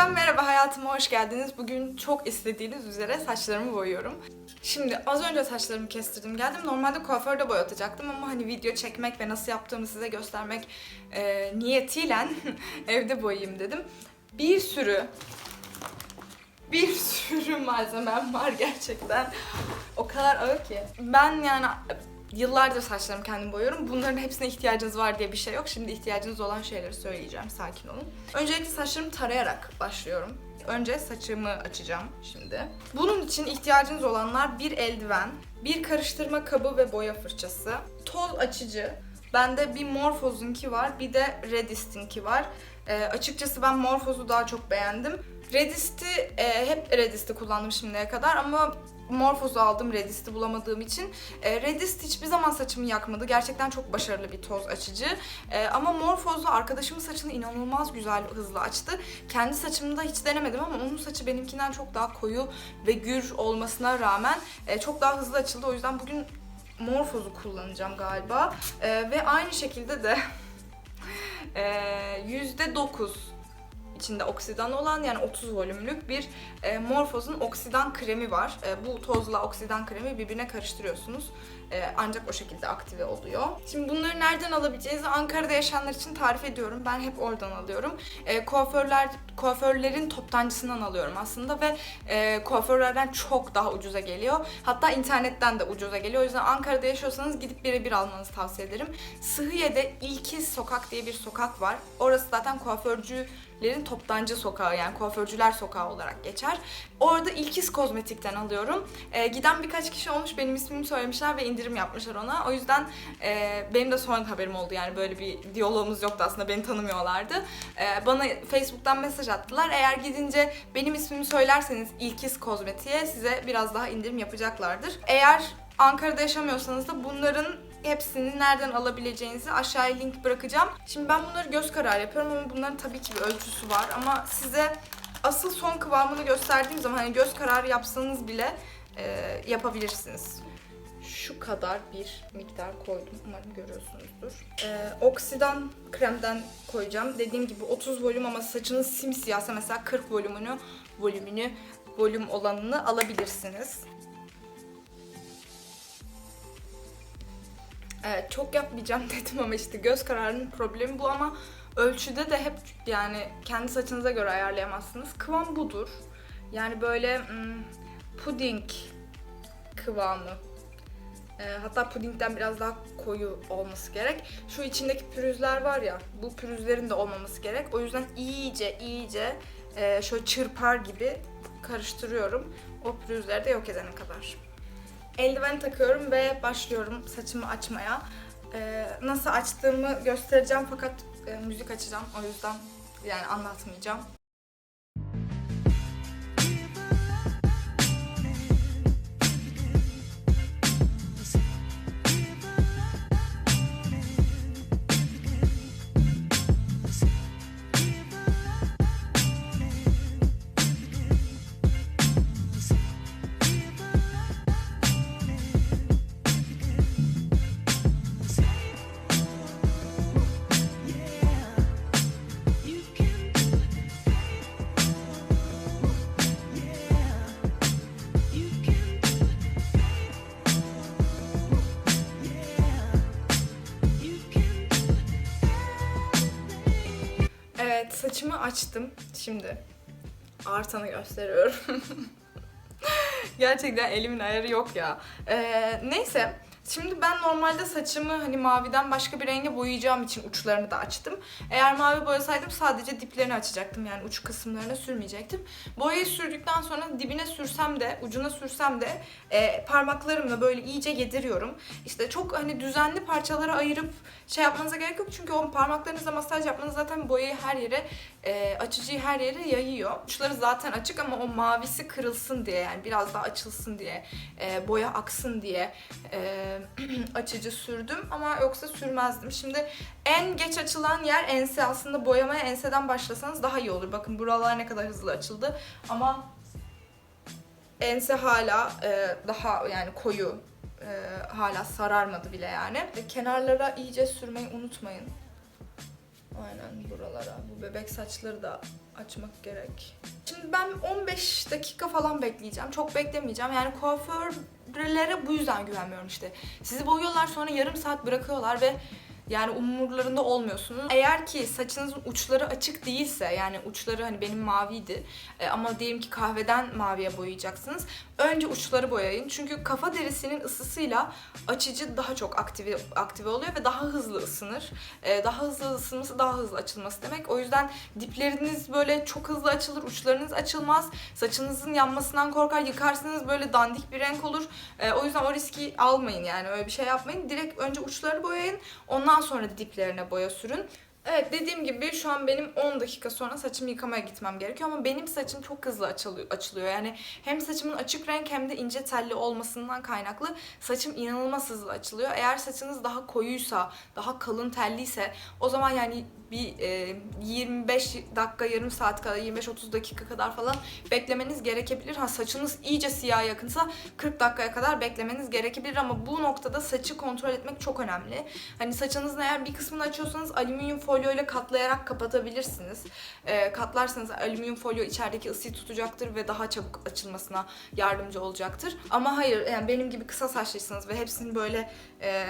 Yeniden merhaba hayatıma hoş geldiniz. Bugün çok istediğiniz üzere saçlarımı boyuyorum. Şimdi az önce saçlarımı kestirdim geldim. Normalde kuaförde boyatacaktım ama hani video çekmek ve nasıl yaptığımı size göstermek e, niyetiyle evde boyayayım dedim. Bir sürü bir sürü malzemem var gerçekten. O kadar ağır ki. Ben yani yıllardır saçlarımı kendim boyuyorum. Bunların hepsine ihtiyacınız var diye bir şey yok. Şimdi ihtiyacınız olan şeyleri söyleyeceğim. Sakin olun. Öncelikle saçlarımı tarayarak başlıyorum. Önce saçımı açacağım şimdi. Bunun için ihtiyacınız olanlar bir eldiven, bir karıştırma kabı ve boya fırçası, toz açıcı, bende bir Morphose'unki var, bir de Redist'inki var. Ee, açıkçası ben Morphose'u daha çok beğendim. Redist'i e, hep Redist'i kullandım şimdiye kadar ama Morphose'u aldım Redist'i bulamadığım için. E, Redist hiçbir zaman saçımı yakmadı. Gerçekten çok başarılı bir toz açıcı. E, ama Morphose'u arkadaşımın saçını inanılmaz güzel, hızlı açtı. Kendi saçımı da hiç denemedim ama onun saçı benimkinden çok daha koyu ve gür olmasına rağmen e, çok daha hızlı açıldı. O yüzden bugün Morphose'u kullanacağım galiba. E, ve aynı şekilde de e, %9 içinde oksidan olan yani 30 volümlük bir e, Morphose'un oksidan kremi var. E, bu tozla oksidan kremi birbirine karıştırıyorsunuz. E, ancak o şekilde aktive oluyor. Şimdi bunları nereden alabileceğinizi Ankara'da yaşayanlar için tarif ediyorum. Ben hep oradan alıyorum. E, kuaförler kuaförlerin toptancısından alıyorum aslında ve e, kuaförlerden çok daha ucuza geliyor. Hatta internetten de ucuza geliyor. O yüzden Ankara'da yaşıyorsanız gidip birebir almanızı tavsiye ederim. Sıhhiye'de İlkiz Sokak diye bir sokak var. Orası zaten kuaförcü toptancı sokağı yani kuaförcüler sokağı olarak geçer. Orada İlkiz Kozmetik'ten alıyorum. Ee, giden birkaç kişi olmuş benim ismimi söylemişler ve indirim yapmışlar ona. O yüzden e, benim de sonra haberim oldu yani böyle bir diyalogumuz yoktu aslında beni tanımıyorlardı. Ee, bana Facebook'tan mesaj attılar. Eğer gidince benim ismimi söylerseniz İlkiz Kozmetik'e size biraz daha indirim yapacaklardır. Eğer Ankara'da yaşamıyorsanız da bunların hepsini nereden alabileceğinizi aşağıya link bırakacağım. Şimdi ben bunları göz kararı yapıyorum ama bunların tabii ki bir ölçüsü var ama size asıl son kıvamını gösterdiğim zaman hani göz kararı yapsanız bile e, yapabilirsiniz. Şu kadar bir miktar koydum. Umarım görüyorsunuzdur. E, oksidan kremden koyacağım. Dediğim gibi 30 volüm ama saçınız simsiyahsa mesela 40 volümünü volümünü volüm olanını alabilirsiniz. Evet çok yapmayacağım dedim ama işte göz kararının problemi bu ama ölçüde de hep yani kendi saçınıza göre ayarlayamazsınız. Kıvam budur. Yani böyle hmm, puding kıvamı. Ee, hatta pudingden biraz daha koyu olması gerek. Şu içindeki pürüzler var ya, bu pürüzlerin de olmaması gerek. O yüzden iyice iyice e, şöyle çırpar gibi karıştırıyorum. O pürüzleri de yok edene kadar. Eldiven takıyorum ve başlıyorum saçımı açmaya. Ee, nasıl açtığımı göstereceğim fakat e, müzik açacağım. O yüzden yani anlatmayacağım. Saçımı açtım. Şimdi artanı gösteriyorum. Gerçekten elimin ayarı yok ya. Ee, neyse. Şimdi ben normalde saçımı hani maviden başka bir renge boyayacağım için uçlarını da açtım. Eğer mavi boyasaydım sadece diplerini açacaktım yani uç kısımlarına sürmeyecektim. Boyayı sürdükten sonra dibine sürsem de ucuna sürsem de e, parmaklarımla böyle iyice yediriyorum. İşte çok hani düzenli parçalara ayırıp şey yapmanıza gerek yok çünkü o parmaklarınızla masaj yapmanız zaten boyayı her yere e, açıcıyı her yere yayıyor. Uçları zaten açık ama o mavisi kırılsın diye yani biraz daha açılsın diye e, boya aksın diye e, açıcı sürdüm ama yoksa sürmezdim. Şimdi en geç açılan yer ense aslında boyamaya enseden başlasanız daha iyi olur. Bakın buralar ne kadar hızlı açıldı ama ense hala e, daha yani koyu e, hala sararmadı bile yani. Ve kenarlara iyice sürmeyi unutmayın. Aynen buralara. Bu bebek saçları da açmak gerek. Şimdi ben 15 dakika falan bekleyeceğim. Çok beklemeyeceğim. Yani kuaförlere bu yüzden güvenmiyorum işte. Sizi boyuyorlar sonra yarım saat bırakıyorlar ve yani umurlarında olmuyorsunuz. Eğer ki saçınızın uçları açık değilse yani uçları hani benim maviydi e, ama diyelim ki kahveden maviye boyayacaksınız. Önce uçları boyayın. Çünkü kafa derisinin ısısıyla açıcı daha çok aktive aktive oluyor ve daha hızlı ısınır. E, daha hızlı ısınması daha hızlı açılması demek. O yüzden dipleriniz böyle çok hızlı açılır, uçlarınız açılmaz. Saçınızın yanmasından korkar, yıkarsınız böyle dandik bir renk olur. E, o yüzden o riski almayın yani öyle bir şey yapmayın. Direkt önce uçları boyayın. Ondan sonra diplerine boya sürün. Evet dediğim gibi şu an benim 10 dakika sonra saçımı yıkamaya gitmem gerekiyor ama benim saçım çok hızlı açılıyor, açılıyor. Yani hem saçımın açık renk hem de ince telli olmasından kaynaklı saçım inanılmaz hızlı açılıyor. Eğer saçınız daha koyuysa, daha kalın telliyse o zaman yani bir e, 25 dakika, yarım saat kadar, 25-30 dakika kadar falan beklemeniz gerekebilir. Ha saçınız iyice siyah yakınsa 40 dakikaya kadar beklemeniz gerekebilir ama bu noktada saçı kontrol etmek çok önemli. Hani saçınızın eğer bir kısmını açıyorsanız alüminyum folyo ile katlayarak kapatabilirsiniz. E, katlarsanız alüminyum folyo içerideki ısıyı tutacaktır ve daha çabuk açılmasına yardımcı olacaktır. Ama hayır yani benim gibi kısa saçlıysanız ve hepsini böyle e,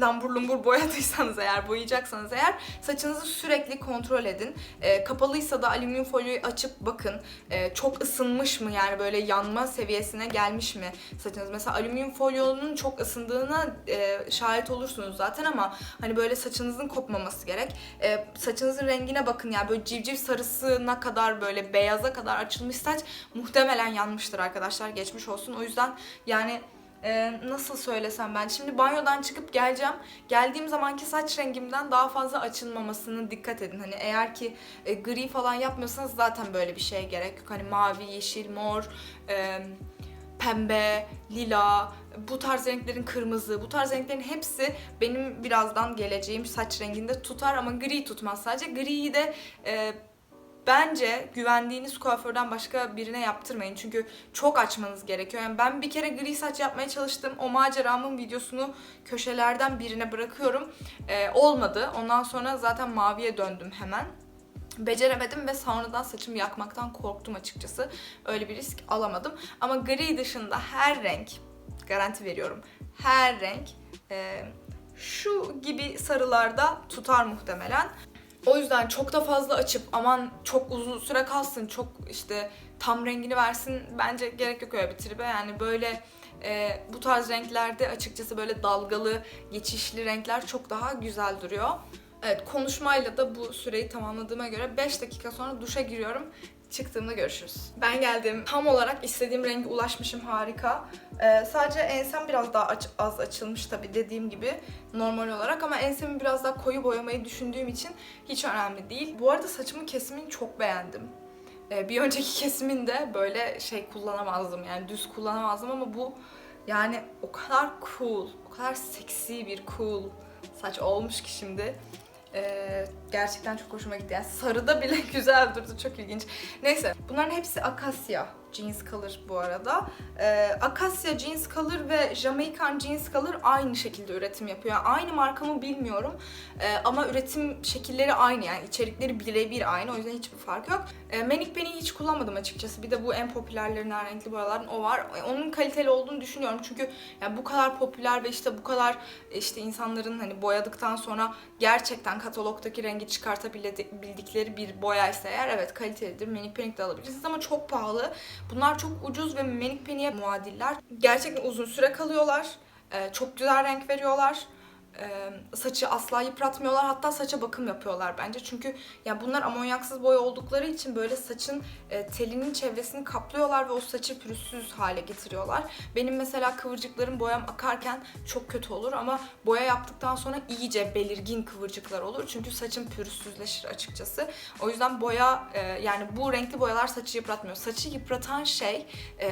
lambur lumbur boyadıysanız eğer, boyayacaksanız eğer saçınızı sürekli kontrol edin. E, kapalıysa da alüminyum folyoyu açıp bakın. E, çok ısınmış mı yani böyle yanma seviyesine gelmiş mi saçınız? Mesela alüminyum folyonun çok ısındığına e, şahit olursunuz zaten ama hani böyle saçınızın kopmaması gerek. E, saçınızın rengine bakın yani böyle civciv sarısına kadar böyle beyaza kadar açılmış saç muhtemelen yanmıştır arkadaşlar. Geçmiş olsun. O yüzden yani ee, nasıl söylesem ben şimdi banyodan çıkıp geleceğim. Geldiğim zamanki saç rengimden daha fazla açılmamasını dikkat edin. Hani eğer ki e, gri falan yapmıyorsanız zaten böyle bir şeye gerek yok. Hani mavi, yeşil, mor, e, pembe, lila, bu tarz renklerin kırmızı, bu tarz renklerin hepsi benim birazdan geleceğim saç renginde tutar ama gri tutmaz sadece. Griyi de e, bence güvendiğiniz kuaförden başka birine yaptırmayın. Çünkü çok açmanız gerekiyor. Yani ben bir kere gri saç yapmaya çalıştım. O maceramın videosunu köşelerden birine bırakıyorum. Ee, olmadı. Ondan sonra zaten maviye döndüm hemen. Beceremedim ve sonradan saçımı yakmaktan korktum açıkçası. Öyle bir risk alamadım. Ama gri dışında her renk, garanti veriyorum, her renk e, şu gibi sarılarda tutar muhtemelen. O yüzden çok da fazla açıp aman çok uzun süre kalsın, çok işte tam rengini versin bence gerek yok öyle bir tribe. Yani böyle e, bu tarz renklerde açıkçası böyle dalgalı, geçişli renkler çok daha güzel duruyor. Evet konuşmayla da bu süreyi tamamladığıma göre 5 dakika sonra duşa giriyorum. Çıktığımda görüşürüz. Ben geldim. Tam olarak istediğim renge ulaşmışım. Harika. Ee, sadece ensem biraz daha aç- az açılmış tabii dediğim gibi normal olarak ama ensemi biraz daha koyu boyamayı düşündüğüm için hiç önemli değil. Bu arada saçımın kesimini çok beğendim. Ee, bir önceki kesiminde böyle şey kullanamazdım yani düz kullanamazdım ama bu yani o kadar cool, o kadar seksi bir cool saç olmuş ki şimdi. Ee, gerçekten çok hoşuma gitti. Yani sarıda bile güzel durdu. Çok ilginç. Neyse. Bunların hepsi akasya jeans color bu arada. Ee, akasya jeans color ve Jamaican jeans color aynı şekilde üretim yapıyor. Yani aynı marka mı bilmiyorum. Ee, ama üretim şekilleri aynı yani. içerikleri birebir aynı. O yüzden hiçbir fark yok. Ee, Manic Penny'i hiç kullanmadım açıkçası. Bir de bu en popülerlerinden renkli boyaların o var. Onun kaliteli olduğunu düşünüyorum. Çünkü yani bu kadar popüler ve işte bu kadar işte insanların hani boyadıktan sonra gerçekten katalogdaki rengi çıkartabildikleri bir boyaysa eğer evet kalitelidir. Manic Panic de alabilirsiniz ama çok pahalı. Bunlar çok ucuz ve Manic Penny'e muadiller. Gerçekten uzun süre kalıyorlar. Ee, çok güzel renk veriyorlar. Saçı asla yıpratmıyorlar. Hatta saça bakım yapıyorlar bence. Çünkü ya bunlar amonyaksız boya oldukları için böyle saçın telinin çevresini kaplıyorlar ve o saçı pürüzsüz hale getiriyorlar. Benim mesela kıvırcıklarım boyam akarken çok kötü olur ama boya yaptıktan sonra iyice belirgin kıvırcıklar olur. Çünkü saçım pürüzsüzleşir açıkçası. O yüzden boya yani bu renkli boyalar saçı yıpratmıyor. Saçı yıpratan şey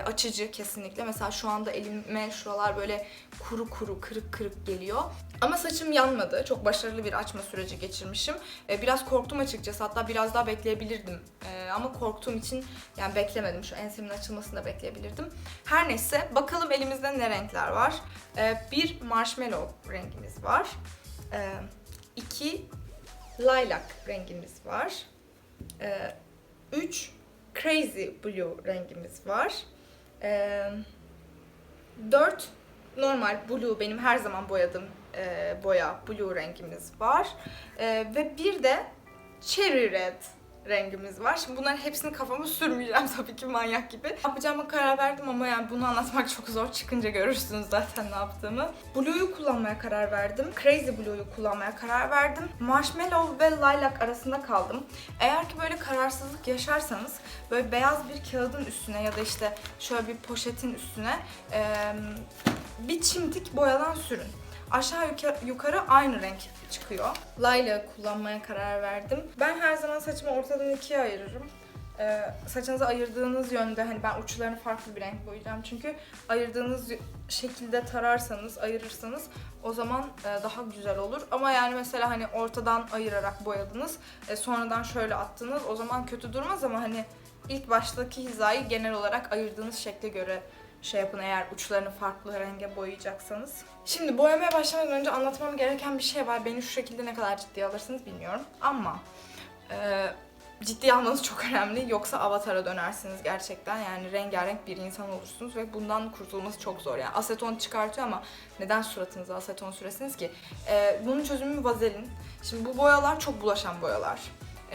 açıcı kesinlikle. Mesela şu anda elime şuralar böyle kuru kuru, kırık kırık geliyor. Ama saçım yanmadı. Çok başarılı bir açma süreci geçirmişim. Ee, biraz korktum açıkçası. Hatta biraz daha bekleyebilirdim. Ee, ama korktuğum için yani beklemedim. Şu ensemin açılmasını da bekleyebilirdim. Her neyse bakalım elimizde ne renkler var. Ee, bir marshmallow rengimiz var. Ee, iki lilac rengimiz var. 3 crazy blue rengimiz var. 4 normal blue benim her zaman boyadığım e, boya blue rengimiz var. E, ve bir de cherry red rengimiz var. Şimdi bunların hepsini kafama sürmeyeceğim tabii ki manyak gibi. Ne yapacağıma karar verdim ama yani bunu anlatmak çok zor. Çıkınca görürsünüz zaten ne yaptığımı. Blue'yu kullanmaya karar verdim. Crazy Blue'yu kullanmaya karar verdim. Marshmallow ve lilac arasında kaldım. Eğer ki böyle kararsızlık yaşarsanız böyle beyaz bir kağıdın üstüne ya da işte şöyle bir poşetin üstüne e, bir çimdik boyadan sürün aşağı yukarı aynı renk çıkıyor. Layla kullanmaya karar verdim. Ben her zaman saçımı ortadan ikiye ayırırım. Ee, saçınızı ayırdığınız yönde hani ben uçlarını farklı bir renk boyayacağım çünkü ayırdığınız şekilde tararsanız, ayırırsanız o zaman e, daha güzel olur. Ama yani mesela hani ortadan ayırarak boyadınız, e, sonradan şöyle attınız o zaman kötü durmaz ama hani ilk baştaki hizayı genel olarak ayırdığınız şekle göre şey yapın eğer uçlarını farklı renge boyayacaksanız. Şimdi boyamaya başlamadan önce anlatmam gereken bir şey var. Beni şu şekilde ne kadar ciddiye alırsınız bilmiyorum. Ama e, ciddiye almanız çok önemli. Yoksa avatara dönersiniz gerçekten. Yani rengarenk bir insan olursunuz ve bundan kurtulması çok zor. Yani aseton çıkartıyor ama neden suratınıza aseton süresiniz ki? E, bunun çözümü vazelin. Şimdi bu boyalar çok bulaşan boyalar.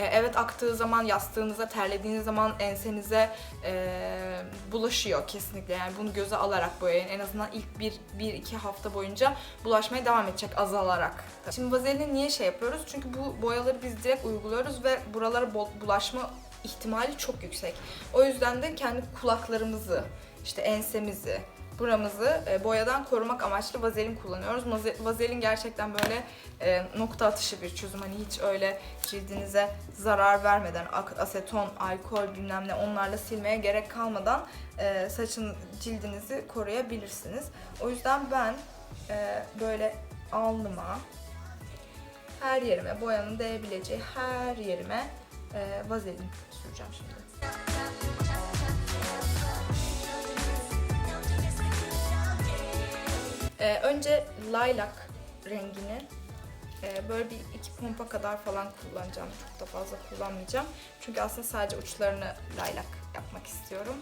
E, evet aktığı zaman yastığınıza, terlediğiniz zaman ensenize e, bulaşıyor kesinlikle. Yani bunu göze alarak boyayın. En azından ilk bir, bir iki hafta boyunca bulaşmaya devam edecek azalarak. Şimdi vazelini niye şey yapıyoruz? Çünkü bu boyaları biz direkt uyguluyoruz ve buralara bulaşma ihtimali çok yüksek. O yüzden de kendi kulaklarımızı, işte ensemizi, buramızı e, boyadan korumak amaçlı vazelin kullanıyoruz. Vazelin gerçekten böyle e, nokta atışı bir çözüm. Hani hiç öyle cildinize zarar vermeden aseton, alkol bilmem ne onlarla silmeye gerek kalmadan e, saçın cildinizi koruyabilirsiniz. O yüzden ben böyle alnıma her yerime boyanın değebileceği her yerime vazelin süreceğim şimdi. Ee, önce lilac rengini e, böyle bir iki pompa kadar falan kullanacağım. Çok da fazla kullanmayacağım. Çünkü aslında sadece uçlarını lilac yapmak istiyorum.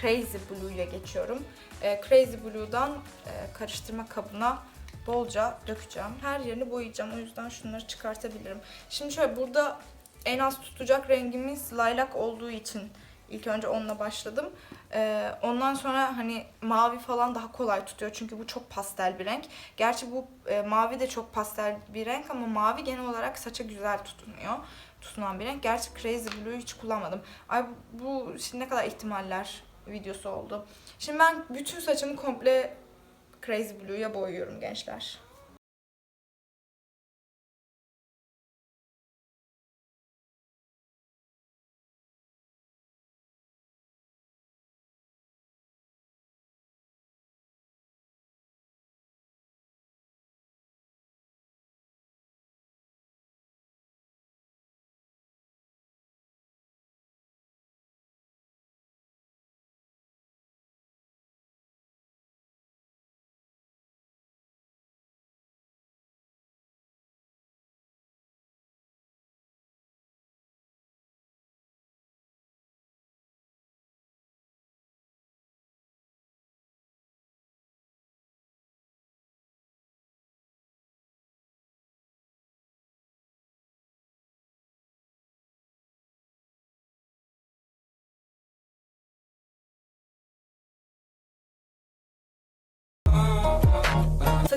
Crazy Blue ile geçiyorum. E, Crazy Blue'dan e, karıştırma kabına bolca dökeceğim. Her yerini boyayacağım. O yüzden şunları çıkartabilirim. Şimdi şöyle burada en az tutacak rengimiz lilac olduğu için ilk önce onunla başladım. Ee, ondan sonra hani mavi falan daha kolay tutuyor çünkü bu çok pastel bir renk. Gerçi bu e, mavi de çok pastel bir renk ama mavi genel olarak saça güzel tutunuyor. Tutunan bir renk. Gerçi Crazy Blue'yu hiç kullanmadım. Ay bu, bu şimdi ne kadar ihtimaller videosu oldu. Şimdi ben bütün saçımı komple Crazy Blue'ya boyuyorum gençler.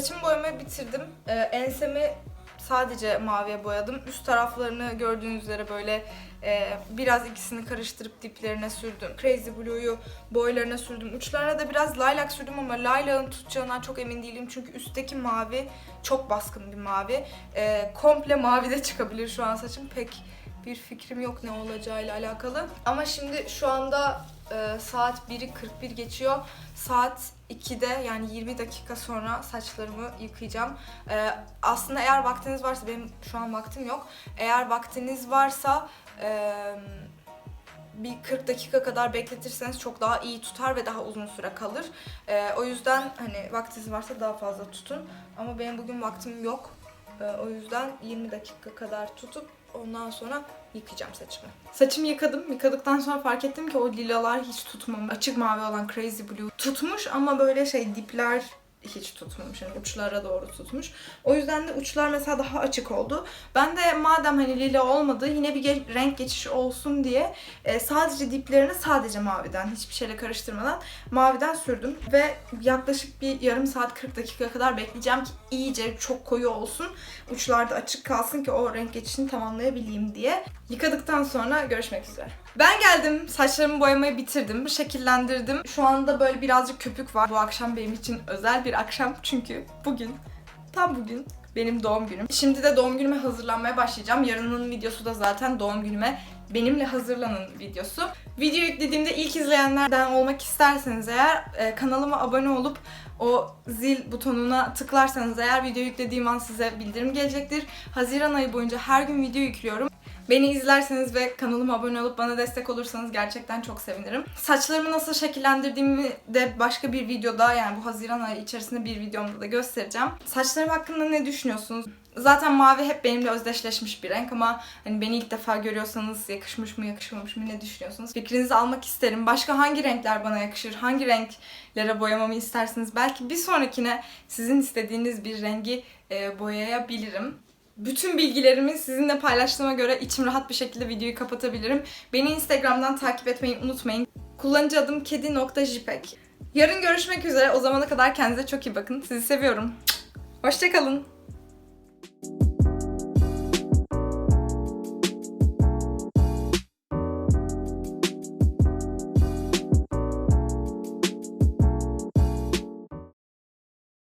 Saçımı boyamayı bitirdim. Ee, ensemi sadece maviye boyadım. Üst taraflarını gördüğünüz üzere böyle e, biraz ikisini karıştırıp diplerine sürdüm. Crazy Blue'yu boylarına sürdüm. Uçlarına da biraz lilac sürdüm ama lilac'ın tutacağından çok emin değilim. Çünkü üstteki mavi çok baskın bir mavi. E, komple mavi de çıkabilir şu an saçım. Pek bir fikrim yok ne olacağıyla alakalı. Ama şimdi şu anda e, saat 1'i 41 geçiyor. Saat 2'de yani 20 dakika sonra saçlarımı yıkayacağım. E, aslında eğer vaktiniz varsa benim şu an vaktim yok. Eğer vaktiniz varsa e, bir 40 dakika kadar bekletirseniz çok daha iyi tutar ve daha uzun süre kalır. Ee, o yüzden hani vaktiniz varsa daha fazla tutun. Ama benim bugün vaktim yok. Ee, o yüzden 20 dakika kadar tutup ondan sonra yıkayacağım saçımı. Saçımı yıkadım. Yıkadıktan sonra fark ettim ki o lilalar hiç tutmamış. Açık mavi olan Crazy Blue tutmuş ama böyle şey dipler hiç tutmamış. Yani uçlara doğru tutmuş. O yüzden de uçlar mesela daha açık oldu. Ben de madem hani lila olmadı yine bir ge- renk geçişi olsun diye e, sadece diplerini sadece maviden hiçbir şeyle karıştırmadan maviden sürdüm. Ve yaklaşık bir yarım saat 40 dakika kadar bekleyeceğim ki iyice çok koyu olsun. Uçlarda açık kalsın ki o renk geçişini tamamlayabileyim diye. Yıkadıktan sonra görüşmek üzere. Ben geldim. Saçlarımı boyamayı bitirdim. Şekillendirdim. Şu anda böyle birazcık köpük var. Bu akşam benim için özel bir akşam. Çünkü bugün, tam bugün benim doğum günüm. Şimdi de doğum günüme hazırlanmaya başlayacağım. Yarının videosu da zaten doğum günüme benimle hazırlanın videosu. Video yüklediğimde ilk izleyenlerden olmak isterseniz eğer e, kanalıma abone olup o zil butonuna tıklarsanız eğer video yüklediğim an size bildirim gelecektir. Haziran ayı boyunca her gün video yüklüyorum. Beni izlerseniz ve kanalıma abone olup bana destek olursanız gerçekten çok sevinirim. Saçlarımı nasıl şekillendirdiğimi de başka bir videoda yani bu Haziran ayı içerisinde bir videomda da göstereceğim. Saçlarım hakkında ne düşünüyorsunuz? Zaten mavi hep benimle özdeşleşmiş bir renk ama hani beni ilk defa görüyorsanız yakışmış mı yakışmamış mı ne düşünüyorsunuz? Fikrinizi almak isterim. Başka hangi renkler bana yakışır? Hangi renklere boyamamı istersiniz? Belki bir sonrakine sizin istediğiniz bir rengi e, boyayabilirim. Bütün bilgilerimi sizinle paylaştığıma göre içim rahat bir şekilde videoyu kapatabilirim. Beni Instagram'dan takip etmeyi unutmayın. Kullanıcı adım kedi.jipek. Yarın görüşmek üzere. O zamana kadar kendinize çok iyi bakın. Sizi seviyorum. Hoşçakalın.